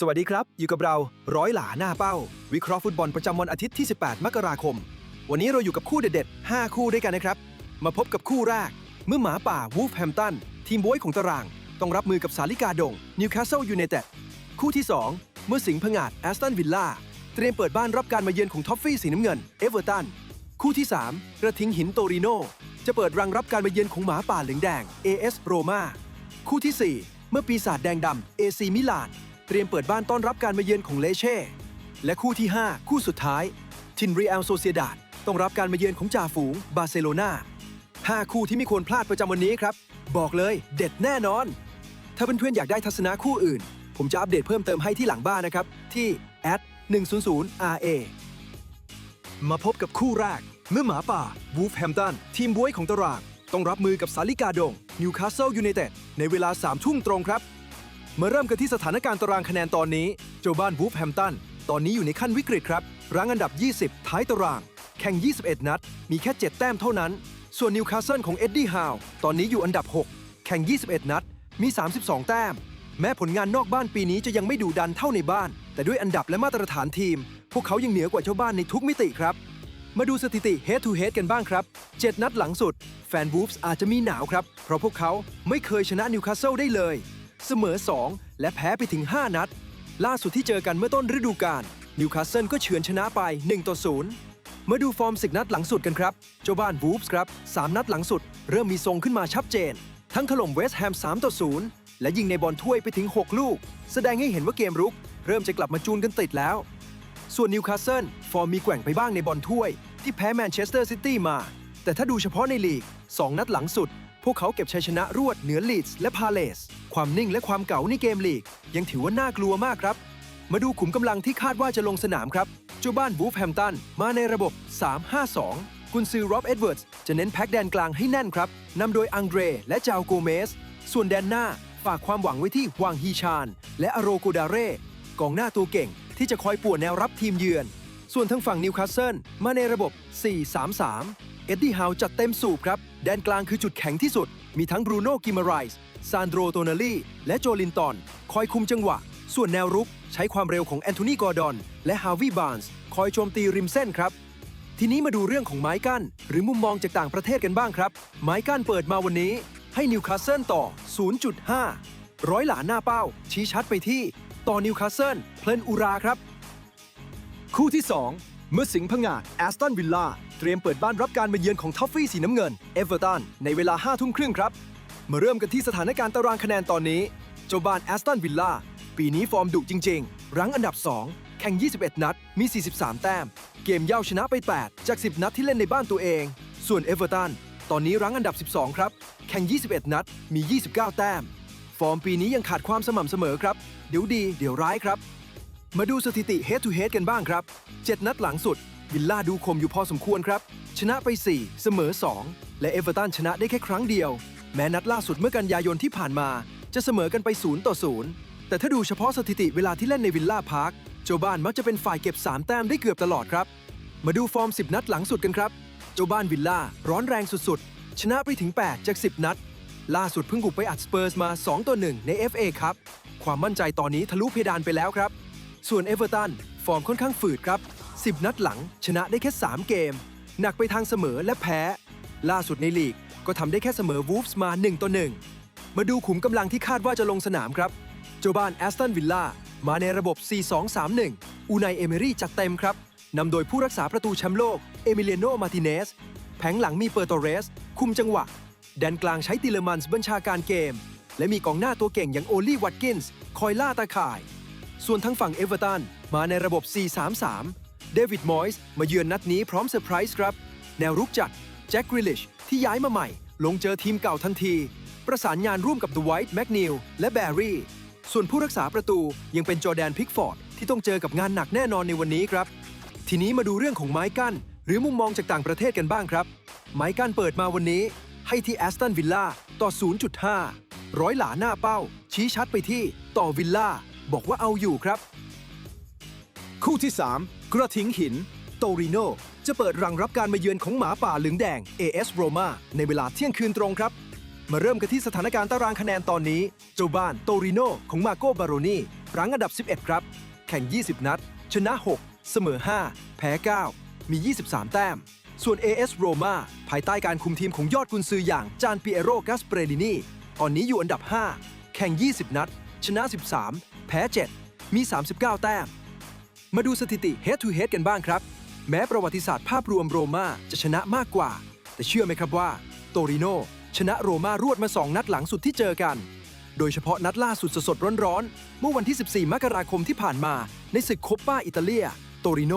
สวัสดีครับ อยู่กับเราร้อยหลาหน้าเป้า วิเคราะห์ฟุตบอลประจำวันอาทิตย์ที่ 18 มกราคม วันนี้เราอยู่กับคู่เด็ดๆ 5 คู่ด้วยกันนะครับ มาพบกับคู่แรก เมื่อหมาป่าวูฟแฮมตันทีมบวยของตาราง ต้องรับมือกับสาลิกาดงนิวคาสเซิลยูไนเต็ดคู่ที่ 2 เมื่อสิงห์ผงาดแอสตันวิลล่าเตรียมเปิดบ้านรับการมาเยือนของท็อฟฟี่สีน้ำเงินเอเวอร์ตันคู่ที่ 3 กระทิงหินโตริโนจะเปิดรังรับการมาเยือนของหมาป่าเหลืองแดง AS โรมาคู่ทีสี่4 เมื่อปีศาจแดงดำ AC มิลาน เตรียมเปิดบ้านต้อนรับการมาเยือนของเลเช่ และคู่ที่ 5 คู่สุดท้าย ทินรี a อลโซเซียดาดต้องรับการมาเยือนของจ่าฝูงบาร์เซโลนา5คู่ที่ไม่ควรพลาดประจำวันนี้ครับ บอกเลยเด็ดแน่นอน ถ้าเพื่อนๆอยากได้ทัศนะคู่อื่น ผมจะอัปเดตเพิ่มเติมให้ที่หลังบ้านนะครับ ที่ @100ra มาพบกับคู่แรก เมื่อหมาป่าวูฟแฮมตันทีมบวยของตาราง ต้องรับมือกับสาลิกาดงนิวคาสเซิลยูไนเต็ดในเวลา3ทุ่มตรงครับ มาเริ่มกันที่สถานการณ์ตารางคะแนนตอนนี้ เจ้าบ้านวูฟแฮมตันตอนนี้อยู่ในขั้นวิกฤตครับ รั้งอันดับ 20 ท้ายตาราง แข่ง 21 นัด มีแค่ 7 แต้มเท่านั้น ส่วนนิวคาสเซิลของเอ็ดดี้ฮาวตอนนี้อยู่อันดับ 6 แข่ง 21 นัด มี 32 แต้ม แม้ผลงานนอกบ้านปีนี้จะยังไม่ดูดันเท่าในบ้าน แต่ด้วยอันดับและมาตรฐานทีม พวกเขายังเหนือกว่าเจ้าบ้านในทุกมิติครับ มาดูสถิติ head to head กันบ้างครับ 7 นัดหลังสุด แฟนวูฟส์อาจจะมีหนาวครับ เพราะพวกเขาไม่เคยชนะนิวคาสเซิลได้เลย เสมอ 2 และแพ้ไปถึง 5 นัด ล่าสุดที่เจอกันเมื่อต้นฤดูกาลนิวคาสเซิลก็เฉือนชนะไป1ต่อ0มาดูฟอร์ม10นัดหลังสุดกันครับ เจ้าบ้านวูฟส์ครับ 3 นัดหลังสุด เริ่มมีทรงขึ้นมาชัดเจน ทั้งถล่มเวสต์แฮม3ต่อ0และยิงในบอลถ้วยไปถึง 6 ลูก แสดงให้เห็นว่าเกมรุก เริ่มจะกลับมาจูนกันติดแล้ว ส่วนนิวคาสเซิลฟอร์มมีแกว่งไปบ้างในบอลถ้วย ที่แพ้แมนเชสเตอร์ซิตี้มา แต่ถ้าดูเฉพาะในลีก 2 นัดหลังสุด พวกเขาเก็บชัยชนะรวดเหนือลีดส์และพาเลส ความนิ่งและความเก๋าในเกมลีก ยังถือว่าน่ากลัวมากครับ มาดูขุมกำลังที่คาดว่าจะลงสนามครับเจ้าบ้านวูฟแฮมตันมาในระบบ 3-5-2 กุนซือร็อบเอ็ดเวิร์ดจะเน้นแพ็กแดนกลางให้แน่นครับนำโดยอังเดรและจาวโกเมส ส่วนแดนหน้าฝากความหวังไว้ที่ฮวางฮีชาน และอโรโกดาเร่กองหน้าตัวเก่งที่จะคอยป่วนแนวรับทีมเยือน ส่วนทางฝั่งนิวคาสเซิลมาในระบบ 4-3-3 เอ็ดดี้ฮาวจัดเต็มสูบครับ แดนกลางคือจุดแข็งที่สุด มีทั้งบรูโน่กิมาไรส์ซานโดรโตนาลีและโจลินตันคอยคุมจังหวะ ส่วนแนวรุกใช้ความเร็วของแอนโทนีกอร์ดอน และฮาวิบานส์คอยโจมตีริมเส้นครับ ทีนี้มาดูเรื่องของไม้กั้น หรือมุมมองจากต่างประเทศกันบ้างครับ ไม้กั้นเปิดมาวันนี้ ให้นิวคาสเซิลต่อ 0.5 ร้อยหลาหน้าเป้า ชี้ชัดไปที่ ต่อนิวคาสเซิลเพลนอุราครับ คู่ที่ 2 เมื่อสิงห์ผงาดแอสตันวิลล่า รียมเปิดบ้านรับการมาเยือนของท็อฟฟี่สีน้ำเงิน เอเวอร์ตัน ในเวลา5ทุ่มครึ่งครับ มาเริ่มกันที่สถานการณ์ตารางคะแนนตอนนี้ เจ้าบ้านแอสตันวิลล่า ปีนี้ฟอร์มดุจริง ๆ รั้งอันดับ 2 แข่ง 21 นัด มี 43 แต้ม เกมเย่าชนะไป 8 จาก 10 นัดที่เล่นในบ้านตัวเอง ส่วนเอเวอร์ตัน ตอนนี้รั้งอันดับ 12 ครับ แข่ง 21 นัด มี 29 แต้ม ฟอร์มปีนี้ยังขาดความสม่ำเสมอครับ เดี๋ยวดี เดี๋ยวร้ายครับ มาดูสถิติ head to head กันบ้างครับ 7 นัดหลังสุด วิลล่าดูคมอยู่พอสมควรครับ ชนะไป 4 เสมอ 2 และเอเวอร์ตันชนะได้แค่ครั้งเดียว แม้นัดล่าสุดเมื่อกันยายนที่ผ่านมา จะเสมอกันไป 0 ต่อ 0 แต่ถ้าดูเฉพาะสถิติเวลาที่เล่นในวิลล่าพาร์คโจบ้านมักจะเป็นฝ่ายเก็บ 3 แต้มได้เกือบตลอดครับ มาดูฟอร์ม 10 นัดหลังสุดกันครับโจบ้านวิลล่าร้อนแรงสุดๆ ชนะไปถึง 8 จาก 10 นัด ล่าสุดเพิ่งบุกไปอัดสเปอร์สมา 2 ต่อ 1 ใน FA ครับ ความมั่นใจตอนนี้ทะลุเพดานไปแล้วครับ ส่วนเอเวอร์ตันฟอร์มค่อนข้างฝืดครับ 10 นัดหลัง ชนะได้แค่ 3 เกม หนักไปทางเสมอและแพ้ ล่าสุดในลีกก็ทำได้แค่เสมอวูฟส์มา 1 ต่อ 1 มาดูขุมกำลังที่คาดว่าจะลงสนามครับโจบ้านแอสตันวิลล่ามาในระบบ 4-2-3-1 อูไนเอเมรี่จัดเต็มครับนำโดยผู้รักษาประตูแชมป์โลก เอมิเลโนมาติเนส แผงหลังมีเปอร์โตเรส คุมจังหวะ แดนกลางใช้ติเลมันส์บัญชาการเกม และมีกองหน้าตัวเก่งอย่างโอลี่วัตกินส์คอยล่าตาข่าย ส่วนทั้งฝั่งเอเวอร์ตันมาในระบบ 4-3-3 เดวิดมอยส์มาเยือนนัดนี้พร้อมเซอร์ไพรส์ครับ แนวรุกจัดแจ็คกริลิชที่ย้ายมาใหม่ ลงเจอทีมเก่าทันที ประสานงานร่วมกับดไวท์แมกนิลและแบร์รี่ส่วนผู้รักษาประตูยังเป็นจอแดนพิกฟอร์ดที่ต้องเจอกับงานหนักแน่นอนในวันนี้ครับ ทีนี้มาดูเรื่องของไม้กั้น หรือมุมมองจากต่างประเทศกันบ้างครับ ไม้กั้นเปิดมาวันนี้ ให้ที่แอสตันวิลล่าต่อ 0.5 ร้อยหลาหน้าเป้า ชี้ชัดไปที่ต่อวิลล่าบอกว่าเอาอยู่ครับ คู่ที่ 3 กระทิงหิน โตริโนจะเปิดรังรับการมาเยือนของหมาป่าเหลืองแดง AS Roma ในเวลาเที่ยงคืนตรงครับ มาเริ่มกันที่สถานการณ์ตารางคะแนนตอนนี้ เจ้าบ้านโตริโนของมาโกบาโรนีรั้งอันดับ 11 ครับ แข่ง 20 นัด ชนะ 6 เสมอ 5 แพ้ 9 มี 23 แต้ม ส่วน AS Roma ภายใต้การคุมทีมของยอดกุนซืออย่างจานปิเอโรกัสเปรดินีตอนนี้อยู่อันดับ 5 แข่ง 20 นัด ชนะ 13 แพ้ 7 มี 39 แต้ม มาดูสถิติ Head to Head กันบ้างครับ แม้ประวัติศาสตร์ภาพรวมโรม่าจะชนะมากกว่า แต่เชื่อไหมครับว่า โตริโนชนะโรม่ารวดมา 2 นัดหลังสุดที่เจอกัน โดยเฉพาะนัดล่าสุดสดๆร้อนๆ เมื่อวันที่ 14 มกราคมที่ผ่านมา ในศึกโคปป้าอิตาเลีย โตริโน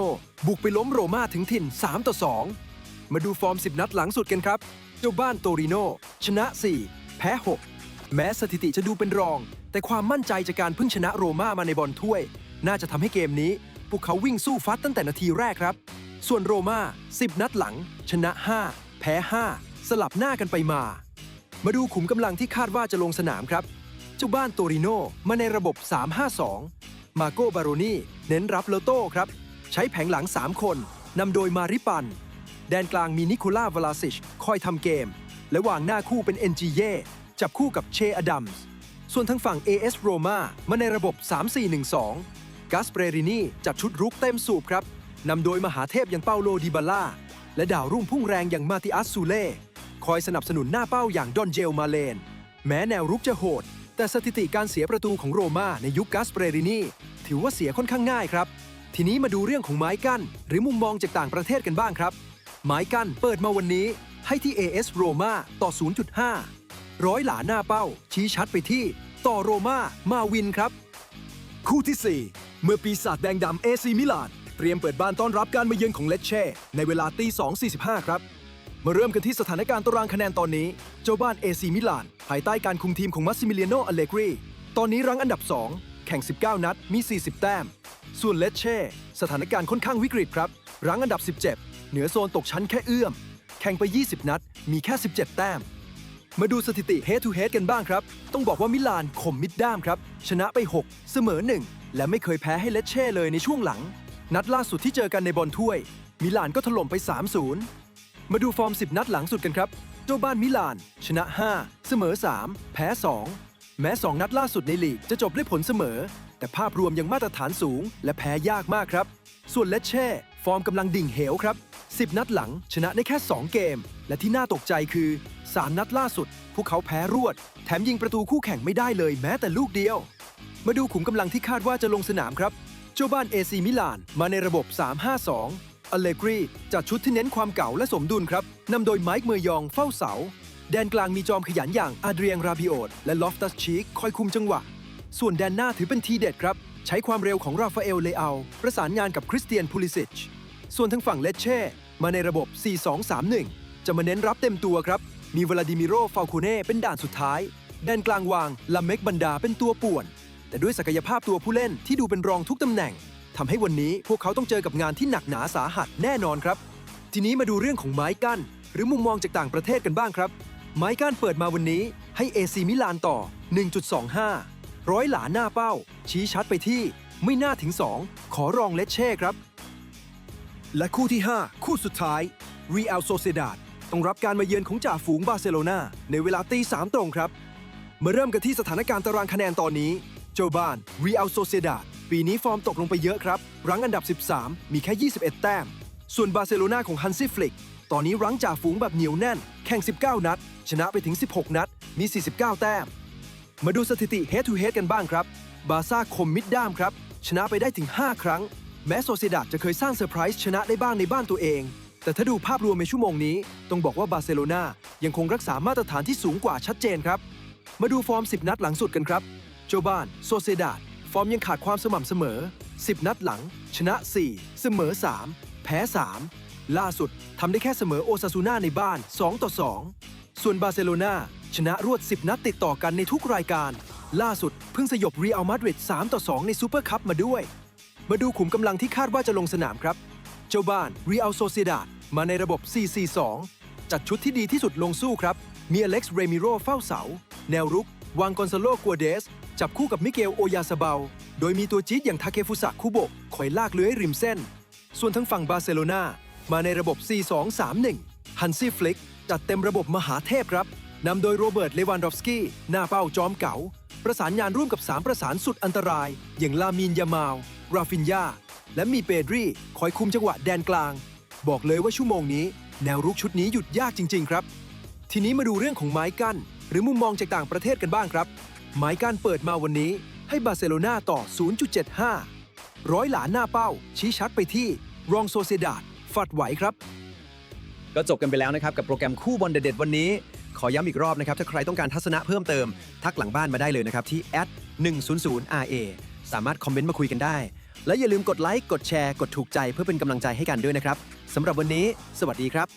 บุกไปล้มโรม่าถึงถิ่น 3 ต่อ 2 มาดูฟอร์ม 10 นัดหลังสุดกันครับ เจ้าบ้านโตริโนชนะ 4 แพ้ 6 แม้สถิติจะดูเป็นรอง แต่ความมั่นใจจากการเพิ่งชนะโรม่ามาในบอลถ้วย น่าจะทำให้เกมนี้ พวกเขาวิ่งสู้ฟัดตั้งแต่นาทีแรกครับ ส่วนโรม่า10 นัดหลัง ชนะ 5 แพ้ 5 สลับหน้ากันไปมา มาดูขุมกำลังที่คาดว่าจะลงสนามครับ เจ้าบ้านโตริโนมาในระบบ 3-5-2 มาโกบาโรนีเน้นรับแล้วโต้ครับ ใช้แผงหลัง 3 คนนำโดยมาริปัน แดนกลางมีนิโคล่าวลาซิชคอยทำเกม และวางหน้าคู่เป็นเอ็นจิเย่จับคู่กับเชอดัมส์ส่วนทางฝั่ง AS Roma มาในระบบ 3-4-1-2 กัสเปรรินีจัดชุดรุกเต็มสูบครับนำโดยมหาเทพอย่างเปาโลดิบาล่า และดาวรุ่งพุ่งแรงอย่างมาติอัสซูเล่ คอยสนับสนุนหน้าเป้าอย่างดอนเจลมาเลน แม้แนวรุกจะโหด แต่สถิติการเสียประตูของโรม่าในยุคกัสเปรรินีถือว่าเสียค่อนข้างง่ายครับ ทีนี้มาดูเรื่องของไม้กั้น หรือมุมมองจากต่างประเทศกันบ้างครับ ไม้กั้นเปิดมาวันนี้ให้ที่ AS Roma ต่อ 0.5 ร้อยหลาหน้าเป้า ชี้ชัดไปที่ ต่อโรม่ามาวินครับ คู่ที่ 4 เมื่อปีศาจแดงดำเอซีมิลานเตรียมเปิดบ้านต้อนรับการมาเยือนของเลเช่ในเวลาตี2.45 ครับ มาเริ่มกันที่สถานการณ์ตารางคะแนนตอนนี้ เจ้าบ้านเอซีมิลานภายใต้การคุมทีมของมัสซิมิเลียโนอเลกรีตอนนี้รั้งอันดับ 2 แข่ง 19 นัดมี 40 แต้ม ส่วนเลเช่สถานการณ์ค่อนข้างวิกฤตครับรั้งอันดับ 17 เหนือโซนตกชั้นแค่เอื้อม แข่งไป 20 นัด มีแค่ 17 แต้ม มาดูสถิติ Head to Head กันบ้างครับ ต้องบอกว่ามิลานข่มมิดด้ามครับ ชนะไป 6 เสมอ 1 และไม่เคยแพ้ให้เลเช่เลยในช่วงหลัง นัดล่าสุดที่เจอกันในบอลถ้วย มิลานก็ถล่มไป 3-0 มาดูฟอร์ม 10 นัดหลังสุดกันครับเจ้าบ้านมิลาน ชนะ 5 เสมอ 3 แพ้ 2 แม้ 2 นัดล่าสุดในลีกจะจบด้วยผลเสมอ แต่ภาพรวมยังมาตรฐานสูง และแพ้ยากมากครับ ส่วนเลเช่ ฟอร์มกำลังดิ่งเหวครับ 10 นัดหลังชนะได้แค่ 2 เกม และที่น่าตกใจคือ 3 นัดล่าสุด พวกเขาแพ้รวด แถมยิงประตูคู่แข่งไม่ได้เลยแม้แต่ลูกเดียว มาดูขุมกำลังที่คาดว่าจะลงสนามครับ เจ้าบ้านเอซีมิลานมาในระบบ 3-5-2 อเลกรีจัดชุดที่เน้นความเก่าและสมดุลครับนำโดยไมค์เมย์ยองเฝ้าเสา แดนกลางมีจอมขยันอย่างอาเดรียงราบิโอตและลอฟตัสชีกคอยคุมจังหวะ ส่วนแดนหน้าถือเป็นทีเด็ดครับใช้ความเร็วของราฟาเอลเลอาประสานงานกับคริสเตียนพูลิซิช ส่วนทางฝั่งเลเช่มาในระบบ 4-2-3-1 จะมาเน้นรับเต็มตัวครับ มีวลาดิมิโรฟาลโคเน่เป็นด่านสุดท้ายแดนกลางวางลาเมกบันดาเป็นตัวป่วน แต่ด้วยศักยภาพตัวผู้เล่นที่ดูเป็นรองทุกตำแหน่งทำให้วันนี้พวกเขาต้องเจอกับงานที่หนักหนาสาหัสแน่นอนครับ ทีนี้มาดูเรื่องของไม้กั้น หรือมุมมองจากต่างประเทศกันบ้างครับ ไม้กั้นเปิดมาวันนี้ให้เอซีมิลานต่อ 1.25 ร้อยหลาหน้าเป้า ชี้ชัดไปที่ไม่น่าถึง 2 ขอรองเลเช่ครับ และคู่ที่ 5 คู่สุดท้าย Real Sociedad ต้องรับการมาเยือนของจ่าฝูงบาร์เซโลนาในเวลาตี3ตรงครับ มาเริ่มกันที่สถานการณ์ตารางคะแนนตอนนี้ เจ้าบ้าน Real Sociedad ปีนี้ฟอร์มตกลงไปเยอะครับ รั้งอันดับ 13 มีแค่ 21 แต้ม ส่วนบาร์เซโลนาของฮันซี่ฟลิก ตอนนี้รั้งจ่าฝูงแบบเหนียวแน่น แข่ง 19 นัด ชนะไปถึง 16 นัด มี 49 แต้ม มาดูสถิติ Head to Head กันบ้างครับ บาซ่าคมมิดด้ามครับ ชนะไปได้ถึง 5 ครั้ง แม้โซเซดาดจะเคยสร้างเซอร์ไพรส์ชนะได้บ้างในบ้านตัวเอง แต่ถ้าดูภาพรวมในชั่วโมงนี้ ต้องบอกว่าบาร์เซโลนายังคงรักษามาตรฐานที่สูงกว่าชัดเจนครับ มาดูฟอร์ม 10 นัดหลังสุดกันครับโจบ้านโซเซดาดฟอร์มยังขาดความสม่ำเสมอ 10 นัดหลัง ชนะ 4 เสมอ 3 แพ้ 3 ล่าสุดทำได้แค่เสมอโอซาซูน่าในบ้าน 2 ต่อ 2 ส่วนบาร์เซโลนาชนะรวด 10 นัดติดต่อกันในทุกรายการ ล่าสุดเพิ่งสยบเรอัลมาดริด3ต่อ 2 ในซูเปอร์คัพมาด้วย มาดูขุมกำลังที่คาดว่าจะลงสนามครับ เจ้าบ้านรีอัลโซเซดาดมาในระบบ 4-4-2 จัดชุดที่ดีที่สุดลงสู้ครับ มีอเล็กซ์เรมิโรเฝ้าเสา แนวรุก วางกอนซาโลกัวเดส จับคู่กับมิเกลโอยาซาเบา โดยมีตัวจี๊ดอย่างทาเคฟุสะคุโบะคอยลากเลื้อยริมเส้น ส่วนทั้งฝั่งบาร์เซโลนามาในระบบ 4-2-3-1 ฮันซี่ฟลิกจัดเต็มระบบมหาเทพครับ นำโดยโรเบิร์ต เลวันดอฟสกี้ หน้าเป้าจอมเก๋า ประสานงานร่วมกับ 3 ประสานสุดอันตราย อย่างลามินยามาว ราฟินยาและมีเปดรีคอยคุมจังหวะแดนกลาง บอกเลยว่าชั่วโมงนี้ แนวรุกชุดนี้หยุดยากจริง ๆ ครับ ทีนี้มาดูเรื่องของไม้กั้น หรือมุมมองจากต่างประเทศกันบ้างครับ ไม้กั้นเปิดมาวันนี้ ให้บาร์เซโลนาต่อ 0.75 ร้อยหลาหน้าเป้า ชี้ชัดไปที่รองโซเซดาดฝัดไหวครับ ก็จบกันไปแล้วนะครับ กับโปรแกรมคู่บอลเด็ดๆวันนี้ ขอย้ำอีกรอบนะครับ ถ้าใครต้องการทัศนะเพิ่มเติม ทักหลังบ้านมาได้เลยนะครับที่ @100ra สามารถคอมเมนต์มาคุยกันได้ และอย่าลืมกดไลค์กดแชร์กดถูกใจเพื่อเป็นกำลังใจให้กันด้วยนะครับสำหรับวันนี้ สวัสดีครับ